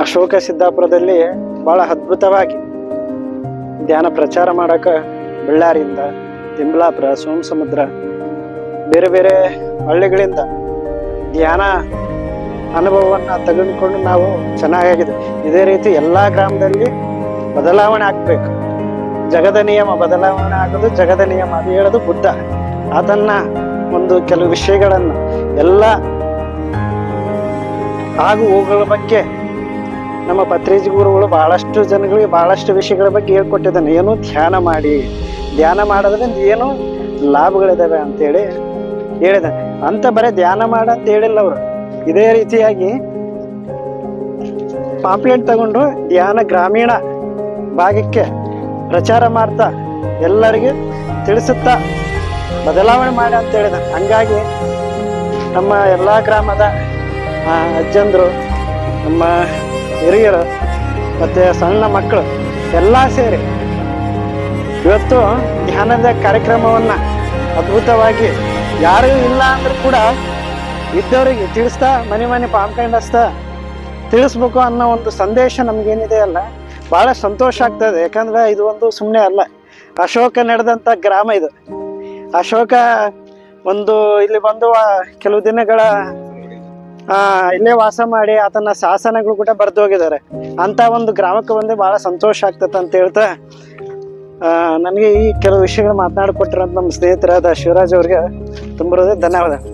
ಅಶೋಕ ಸಿದ್ದಾಪುರದಲ್ಲಿ ಬಹಳ ಅದ್ಭುತವಾಗಿ ಧ್ಯಾನ ಪ್ರಚಾರ ಮಾಡಕ ಬಳ್ಳಾರಿಯಿಂದ ತಿಂಬಲಾಪುರ ಸೋಮ ಸಮುದ್ರ ಬೇರೆ ಬೇರೆ ಹಳ್ಳಿಗಳಿಂದ ಧ್ಯಾನ ಅನುಭವವನ್ನ ತೆಗೆದುಕೊಂಡು ನಾವು ಚೆನ್ನಾಗಿದೆ ಇದೇ ರೀತಿ ಎಲ್ಲಾ ಗ್ರಾಮದಲ್ಲಿ ಬದಲಾವಣೆ ಆಗ್ಬೇಕು. ಜಗದ ನಿಯಮ ಬದಲಾವಣೆ ಆಗೋದು ಜಗದ ನಿಯಮ ಅದು ಹೇಳೋದು ಬುದ್ಧ. ಅದನ್ನ ಒಂದು ಕೆಲವು ವಿಷಯಗಳನ್ನು ಎಲ್ಲ ಆಗು ಹೋಗುಗಳ ಬಗ್ಗೆ ನಮ್ಮ ಪತ್ರೇಜಿ ಗುರುಗಳು ಬಹಳಷ್ಟು ಜನಗಳಿಗೆ ಬಹಳಷ್ಟು ವಿಷಯಗಳ ಬಗ್ಗೆ ಹೇಳ್ಕೊಟ್ಟಿದ್ದಾನೆ. ಏನು ಧ್ಯಾನ ಮಾಡಿ, ಧ್ಯಾನ ಮಾಡೋದ್ರಿಂದ ಏನು ಲಾಭಗಳಿದ್ದಾವೆ ಅಂತೇಳಿ ಹೇಳಿದ ಅಂತ ಬರೀ ಧ್ಯಾನ ಮಾಡ ಅಂತ ಹೇಳಿಲ್ಲ ಅವರು. ಇದೇ ರೀತಿಯಾಗಿ ಪಾಂಪ್ಲೆಂಟ್ ತಗೊಂಡು ಧ್ಯಾನ ಗ್ರಾಮೀಣ ಭಾಗಕ್ಕೆ ಪ್ರಚಾರ ಮಾಡ್ತಾ ಎಲ್ಲರಿಗೆ ತಿಳಿಸುತ್ತಾ ಬದಲಾವಣೆ ಮಾಡಿ ಅಂತ ಹೇಳಿದ. ಹಂಗಾಗಿ ನಮ್ಮ ಎಲ್ಲಾ ಗ್ರಾಮದ ಅಜ್ಜಂದ್ರು, ನಮ್ಮ ಹಿರಿಯರು ಮತ್ತೆ ಸಣ್ಣ ಮಕ್ಕಳು ಎಲ್ಲ ಸೇರಿ ಇವತ್ತು ಧ್ಯಾನದ ಕಾರ್ಯಕ್ರಮವನ್ನ ಅದ್ಭುತವಾಗಿ ಯಾರು ಇಲ್ಲ ಅಂದ್ರೂ ಕೂಡ ಇದ್ದವರಿಗೆ ತಿಳಿಸ್ತಾ, ಮನೆ ಮನೆ ಪಾಮ್ಕಂಡ್ ಹಚ್ತಾ ತಿಳಿಸ್ಬೇಕು ಅನ್ನೋ ಒಂದು ಸಂದೇಶ ನಮ್ಗೇನಿದೆ ಅಲ್ಲ, ಬಹಳ ಸಂತೋಷ ಆಗ್ತದೆ ಯಾಕಂದ್ರೆ ಇದು ಒಂದು ಸುಮ್ಮನೆ ಅಲ್ಲ, ಅಶೋಕ ನಡೆದಂತ ಗ್ರಾಮ ಇದು. ಅಶೋಕ, ಒಂದು ಇಲ್ಲಿ ಬಂದು ಕೆಲವು ದಿನಗಳ, ಆ, ಇಲ್ಲೇ ವಾಸ ಮಾಡಿ ಆತನ ಶಾಸನಗಳು ಕೂಡ ಬರೆದು ಹೋಗಿದ್ದಾರೆ. ಅಂತ ಒಂದು ಗ್ರಾಮಕ್ಕೆ ಬಂದು ಬಹಳ ಸಂತೋಷ ಆಗ್ತದೆ ಅಂತ ಹೇಳ್ತಾ ನನಗೆ ಈ ಕೆಲವು ವಿಷಯಗಳು ಮಾತನಾಡಿಕೊಟ್ಟಿರೋ ನಮ್ಮ ಸ್ನೇಹಿತರಾದ ಶಿವರಾಜ್ ಅವ್ರಿಗೆ ತುಂಬ ಧನ್ಯವಾದ